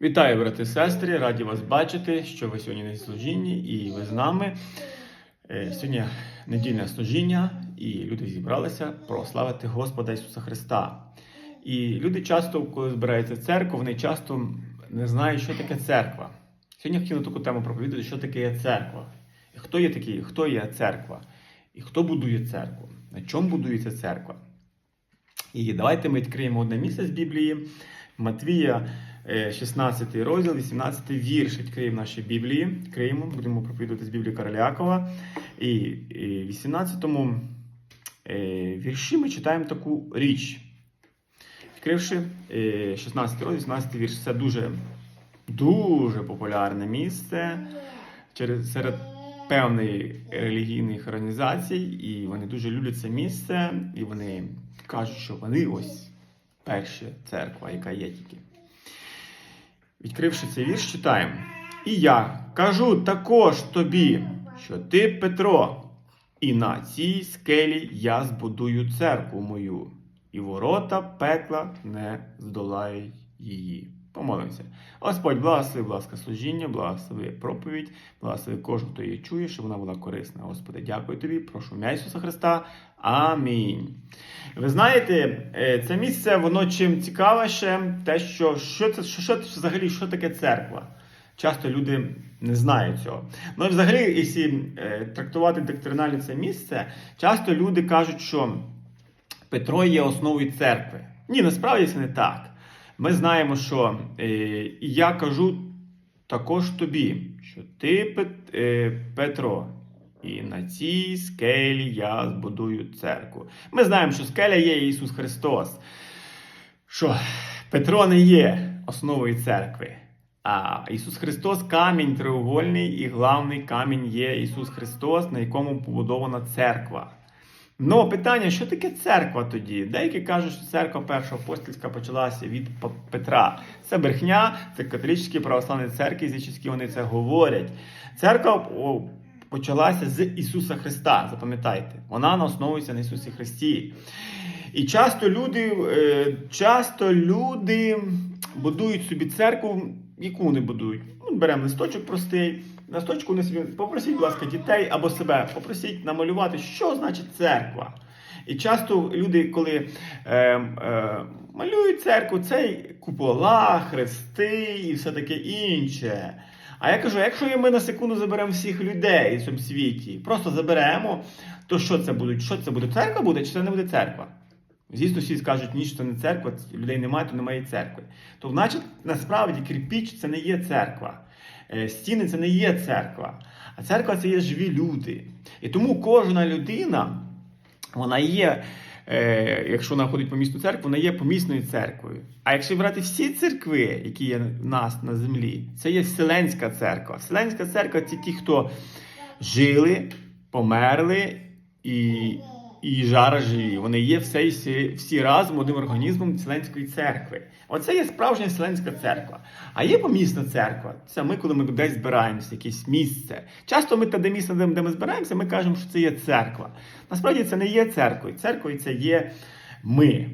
Вітаю, брати і сестри! Раді вас бачити, що ви сьогодні на служінні і ви з нами. Е, Сьогодні недільне служіння, і люди зібралися прославити Господа Ісуса Христа. І люди часто, коли збираються в церкву, вони часто не знають, що таке церква. Сьогодні хотіли таку тему проповідати, що таке є церква. І хто є такий, хто є церква, і хто будує церкву, на чому будується церква. І давайте ми відкриємо одне місце з Біблії. Матвія, 16 розділ, 18 вірш. Відкриємо наші Біблії. Відкриємо, будемо проповідувати з Біблії Королякова. І, в 18 е, вірші ми читаємо таку річ. Відкривши е, 16 розділ, 18 вірш. Це дуже, дуже популярне місце через, серед певних релігійних організацій, і вони дуже люблять це місце, і вони кажуть, що вони ось перша церква, яка є тільки. Відкривши цей вірш, читаємо. І я кажу також тобі, що ти Петро, і на цій скелі я збудую церкву мою, і ворота пекла не здолають її. Помолимося. Господь, благослови, ласка, служіння, благослови проповідь, благослови кожного, хто її чує, щоб вона була корисна. Господи, дякую тобі, прошу ім'я Ісуса Христа. Амінь. Ви знаєте, е, це місце, воно чим цікавіше, те, що, що це що, що, взагалі що таке церква. Часто люди не знають цього. Ну взагалі, якщо е, трактувати доктринально це місце, часто люди кажуть, що Петро є основою церкви. Ні, насправді це не так. Ми знаємо, що е, і я кажу також тобі, що ти, Пет, е, Петро, і на цій скелі я збудую церкву. Ми знаємо, що скеля є Ісус Христос, що Петро не є основою церкви. А Ісус Христос камінь треугольний, і главний камінь є Ісус Христос, на якому побудована церква. Ну, питання, що таке церква тоді? Деякі кажуть, що церква перша апостольська почалася від Петра. Це брехня, це католицькі православні церкви, зічські вони це говорять. Церква почалася з Ісуса Христа, запам'ятайте. Вона основується на Ісусі Христі. І часто люди, е, часто люди будують собі церкву, яку вони будують. Ну, беремо листочок простий. На листочку вони собі попросіть, будь ласка, дітей або себе, попросіть намалювати, що значить церква. І часто люди, коли е, е, малюють церкву, це купола, хрести і все таке інше. А я кажу, якщо ми на секунду заберемо всіх людей в цьому світі, просто заберемо, то що це буде? Що це буде? Церква буде чи це не буде церква? Звісно, всі скажуть, ні, що це не церква, людей немає, то немає церкви. То, значить, насправді кирпіч це не є церква. Е, Стіни це не є церква. А церква це є живі люди. І тому кожна людина, вона є, е, якщо вона ходить по місту церкву, вона є помісною церквою. А якщо брати всі церкви, які є в нас на землі, це є Вселенська церква. Вселенська церква це ті, хто жили, померли і, і жара живі. Вони є всі, всі, разом одним організмом Вселенської церкви. Оце є справжня Вселенська церква. А є помісна церква. Це ми, коли ми десь збираємося, якесь місце. Часто ми те місце, де ми збираємося, ми кажемо, що це є церква. Насправді це не є церквою. Церквою це є ми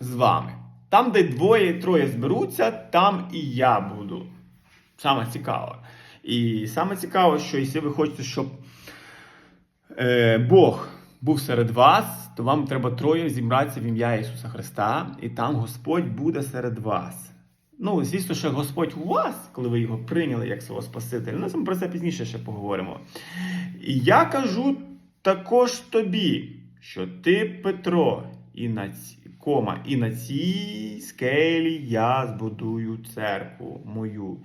з вами. Там, де двоє-троє зберуться, там і я буду. Саме цікаве. І саме цікаве, що якщо ви хочете, щоб е, Бог був серед вас, то вам треба троє зібратися в ім'я Ісуса Христа, і там Господь буде серед вас. Ну, звісно, що Господь у вас, коли ви його прийняли як свого Спасителя. Ну, ми про це пізніше ще поговоримо. І я кажу також тобі, що ти Петро, і на кома, і на цій скелі я збудую церкву мою.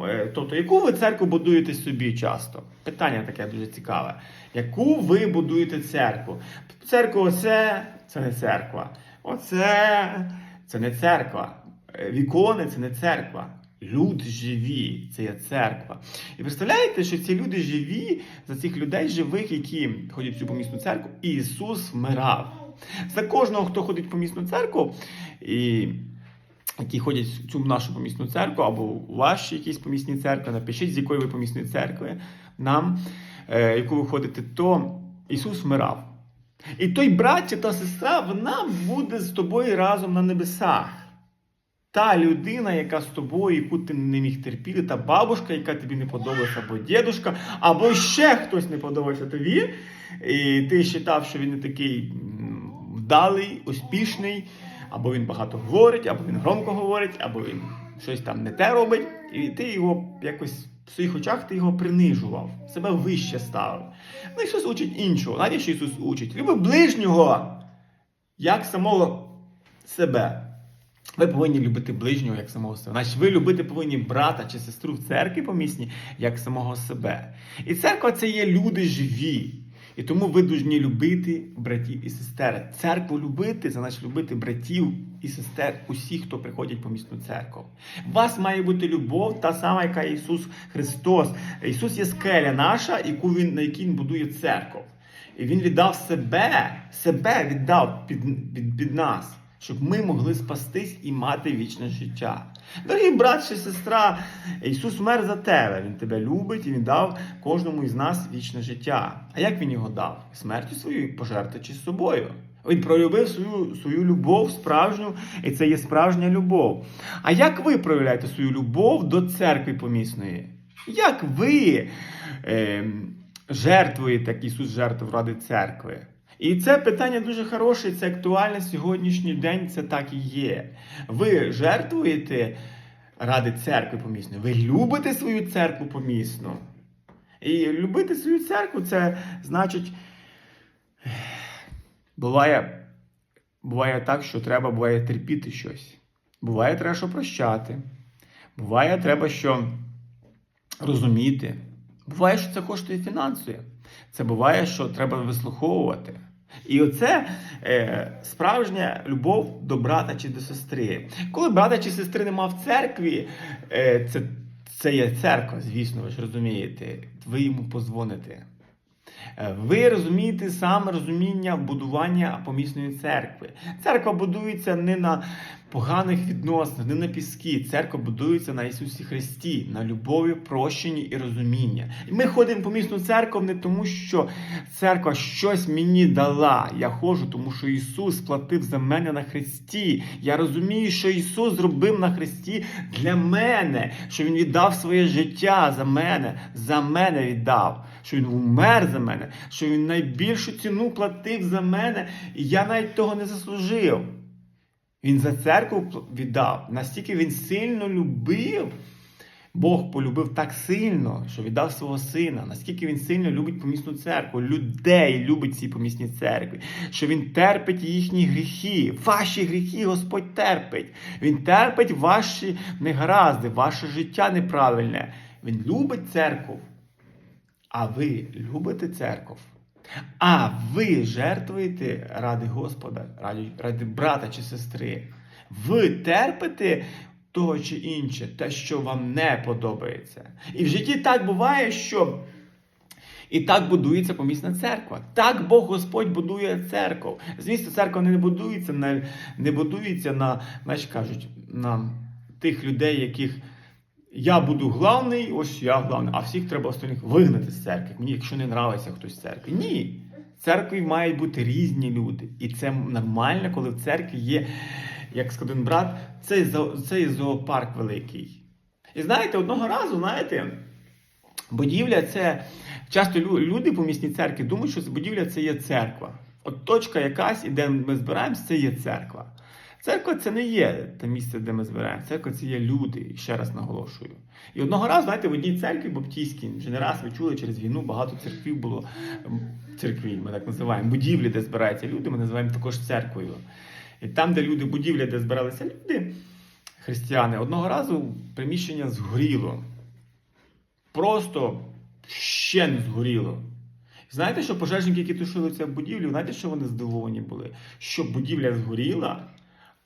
Е, Тобто, яку ви церкву будуєте собі часто? Питання таке дуже цікаве. Яку ви будуєте церкву? Церква оце це не церква. Оце це не церква. Е, Вікони це не церква. Люди живі, це є церква. І представляєте, що ці люди живі, за цих людей живих, які ходять в цю помісну церкву, Ісус вмирав. За кожного, хто ходить в помісну церкву, і які ходять в цю нашу помісну церкву, або ваші якісь помісні церкви, напишіть, з якої ви помісної церкви нам, е, яку ви ходите, то Ісус вмирав. І той брат та сестра, вона буде з тобою разом на небесах. та людина, яка з тобою, яку ти не міг терпіти, та бабушка, яка тобі не подобалася, або дідушка, або ще хтось не подобався тобі, і ти вважав, що він не такий вдалий, успішний, або він багато говорить, або він громко говорить, або він щось там не те робить, і ти його якось в своїх очах ти його принижував, себе вище ставив. Ну, Ісус учить іншого. Знаєте, що Ісус учить? Люби ближнього, як самого себе. Ви повинні любити ближнього як самого себе. Значить, ви любити повинні брата чи сестру в церкві помісні як самого себе. І церква це є люди живі. І тому ви повинні любити братів і сестер. Церкву любити це значить любити братів і сестер, усіх, хто приходять по місну церкву. У вас має бути любов, та сама, яка Ісус Христос. Ісус є скеля наша, яку він, на якій Він будує церкву. І Він віддав себе, себе віддав під, під, під нас, щоб ми могли спастись і мати вічне життя. Дорогі брат чи сестра, Ісус мер за тебе. Він тебе любить і Він дав кожному із нас вічне життя. А як Він його дав? Смертю своєю пожертвуючи з собою. Він проявив свою, свою любов справжню, і це є справжня любов. А як ви проявляєте свою любов до церкви помісної? Як ви е, жертвуєте, як Ісус жертвував ради церкви? І це питання дуже хороше, це актуальне сьогоднішній день, це так і є. Ви жертвуєте ради церкви помісної, ви любите свою церкву помісну. І любити свою церкву це значить. Буває, буває так, що треба буває терпіти щось. Буває, треба що прощати. Буває, треба що розуміти. Буває, що це коштує фінанси. Це буває, що треба вислуховувати. І оце е, справжня любов до брата чи до сестри. Коли брата чи сестри нема в церкві, е, це, це є церква, звісно, ви ж розумієте. Ви йому позвоните. Е, Ви розумієте саме розуміння будування помісної церкви. Церква будується не на поганих відносинах, не на піскі. Церква будується на Ісусі Христі, на любові, прощенні і розуміння. І ми ходимо помісну церкву не тому, що церква щось мені дала. Я ходжу, тому що Ісус платив за мене на Христі. Я розумію, що Ісус зробив на Христі для мене, що Він віддав своє життя за мене, за мене віддав, що Він умер за мене, що Він найбільшу ціну платив за мене, і я навіть того не заслужив. Він за церкву віддав. Настільки він сильно любив. Бог полюбив так сильно, що віддав свого сина. Наскільки він сильно любить помісну церкву, людей любить ці помісні церкви, що він терпить їхні гріхи, ваші гріхи Господь терпить. Він терпить ваші негаразди, ваше життя неправильне. Він любить церкву. А ви любите церкву? А ви жертвуєте ради Господа, ради, ради брата чи сестри. Ви терпите того чи інше, те, що вам не подобається. І в житті так буває, що і так будується помісна церква. Так Бог Господь будує церкву. Звісно, церква не будується на, не будується на, значить кажуть, на тих людей, яких. Я буду главний, ось я главний, а всіх треба остальних вигнати з церкви. Мені, якщо не нравиться хтось з церкви. Ні. В церкві мають бути різні люди. І це нормально, коли в церкві є, як сказав брат, цей, цей зоопарк великий. І знаєте, одного разу, знаєте, будівля це. Часто люди по місній церкві думають, що будівля це є церква. От точка якась, і де ми збираємося, це є церква. Церква це не є те місце, де ми збираємо. Церква це є люди, ще раз наголошую. І одного разу, знаєте, в одній церкві Баптійській, вже не раз ви чули, через війну багато церквів було церкві, ми так називаємо, будівлі, де збираються люди, ми називаємо також церквою. І там, де люди, будівля, де збиралися люди, християни, одного разу приміщення згоріло. Просто ще не згоріло. Знаєте, що пожежники, які тушили цю будівлю, знаєте, що вони здивовані були? Що будівля згоріла,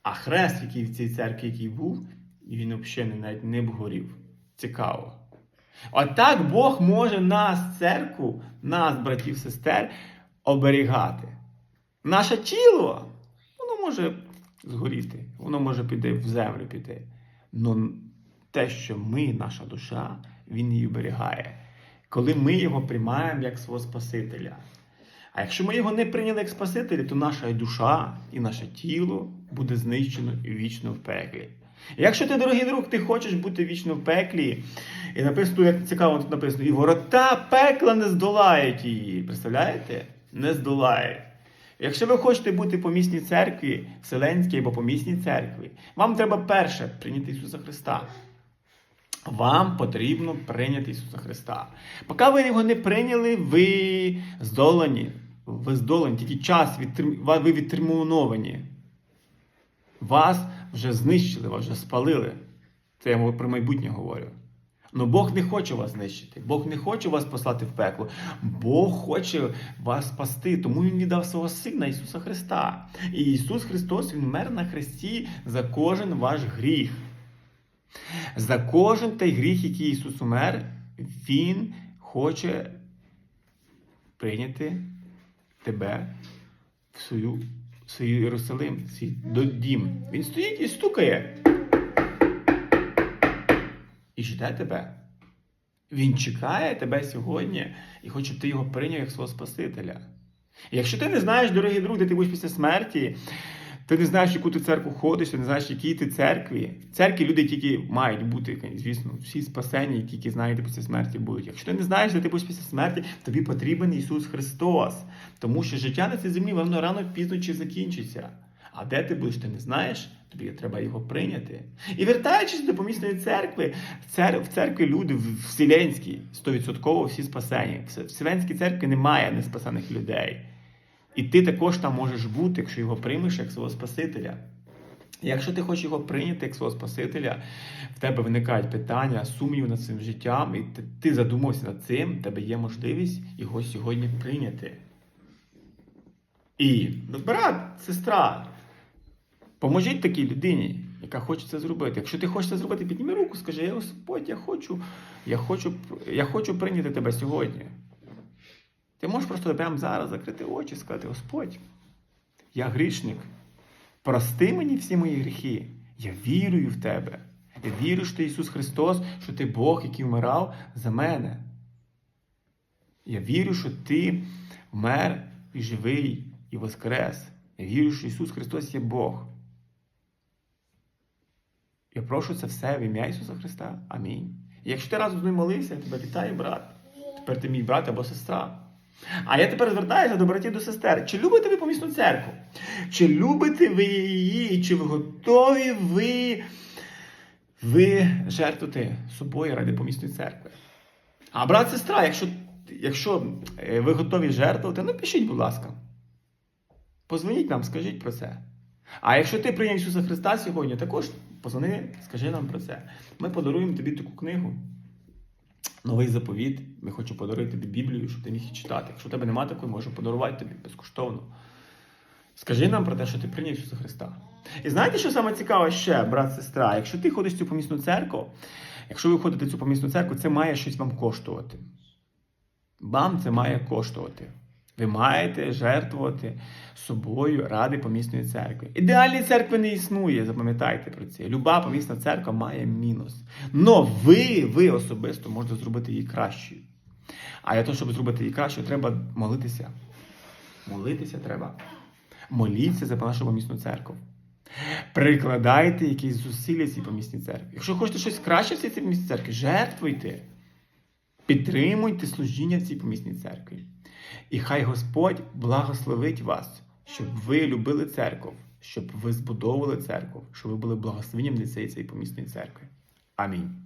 а хрест, який в цій церкві, який був, він взагалі навіть не обгорів. Цікаво. Отак Бог може нас, церкву, нас, братів, сестер, оберігати. Наше тіло, воно може згоріти, воно може піти в землю піти. Но те, що ми, наша душа, він її оберігає. Коли ми його приймаємо як свого Спасителя. А якщо ми його не прийняли як Спасителя, то наша душа і наше тіло буде знищено і вічно в пеклі. Якщо ти, дорогий друг, ти хочеш бути вічно в пеклі, і написано, як цікаво тут написано, і ворота пекла не здолають її. Представляєте? Не здолають. Якщо ви хочете бути в помісній церкві, Вселенській або помісній церкві, вам треба перше прийняти Ісуса Христа. Вам потрібно прийняти Ісуса Христа. Поки ви його не прийняли, ви здолані. Ви здолані, тільки час відтрим... ви відтерміновані. Вас вже знищили, вас вже спалили. Це я про майбутнє говорю. Но Бог не хоче вас знищити. Бог не хоче вас послати в пекло. Бог хоче вас спасти, тому Він віддав свого Сина Ісуса Христа. І Ісус Христос Він мер на хресті за кожен ваш гріх. За кожен той гріх, який Ісус умер, Він хоче прийняти тебе в свою, в свій Єрусалим, свій дім. Він стоїть і стукає. І жде тебе. Він чекає тебе сьогодні і хоче, щоб ти його прийняв як свого Спасителя. І якщо ти не знаєш, дорогий друг, де ти будеш після смерті, ти не знаєш, яку ти церкву ходиш, ти не знаєш, в якій ти церкві. В церкві люди тільки мають бути, звісно, всі спасені, які тільки знаєте після смерті будуть. Якщо ти не знаєш, де ти будеш після смерті, тобі потрібен Ісус Христос. Тому що життя на цій землі, воно рано пізно чи закінчиться. А де ти будеш, ти не знаєш, тобі треба його прийняти. І вертаючись до помісної церкви, в, цер... в церкві люди в Вселенській, стовідсотково всі спасені. В Вселенській церкві немає неспасених людей. І ти також там можеш бути, якщо його приймеш як свого Спасителя. Якщо ти хочеш його прийняти як свого Спасителя, в тебе виникають питання, сумнів над цим життям, і ти, задумався над цим, в тебе є можливість його сьогодні прийняти. І, ну, брат, сестра, поможіть такій людині, яка хоче це зробити. Якщо ти хочеш це зробити, підніми руку, скажи, я Господь, я хочу, я хочу, я хочу прийняти тебе сьогодні. Ти можеш просто прямо зараз закрити очі і сказати: Господь, я грішник. Прости мені всі мої гріхи. Я вірую в тебе. Я вірю, що ти Ісус Христос, що ти Бог, який вмирав за мене. Я вірю, що ти вмер і живий і воскрес. Я вірю, що Ісус Христос є Бог. Я прошу це все в ім'я Ісуса Христа. Амінь. І якщо ти разом з ним молився, я тебе вітаю, брат. Тепер ти мій брат або сестра. А я тепер звертаюся до братів до сестер. Чи любите ви помісну церкву? Чи любите ви її? Чи ви готові ви, ви жертвувати собою ради помісної церкви? А брат, сестра, якщо, якщо е, ви готові жертвувати, напишіть, будь ласка. Позвоніть нам, скажіть про це. А якщо ти прийняв Ісуса Христа сьогодні, також позвони, скажи нам про це. Ми подаруємо тобі таку книгу. Новий заповіт. Ми хочемо подарувати тобі Біблію, щоб ти міг її читати. Якщо в тебе немає такої, можу подарувати тобі безкоштовно. Скажи нам про те, що ти прийняв Ісуса Христа. І знаєте, що саме цікаве ще, брат, сестра? Якщо ти ходиш в цю помісну церкву, якщо ви ходите в цю помісну церкву, це має щось вам коштувати. Вам це має коштувати. Ви маєте жертвувати собою ради помісної церкви. Ідеальної церкви не існує, запам'ятайте про це. Люба помісна церква має мінус. Но ви, ви особисто можете зробити її кращою. А для того, щоб зробити її кращою, треба молитися. Молитися треба. Моліться за нашу помісну церкву. Прикладайте якісь зусилля цій помісній церкві. Якщо хочете щось краще в цій помісній церкві, жертвуйте. Підтримуйте служіння в цій помісній церкві. І хай Господь благословить вас, щоб ви любили церкву, щоб ви збудовували церкву, щоб ви були благословенням для цієї помісної церкви. Амінь.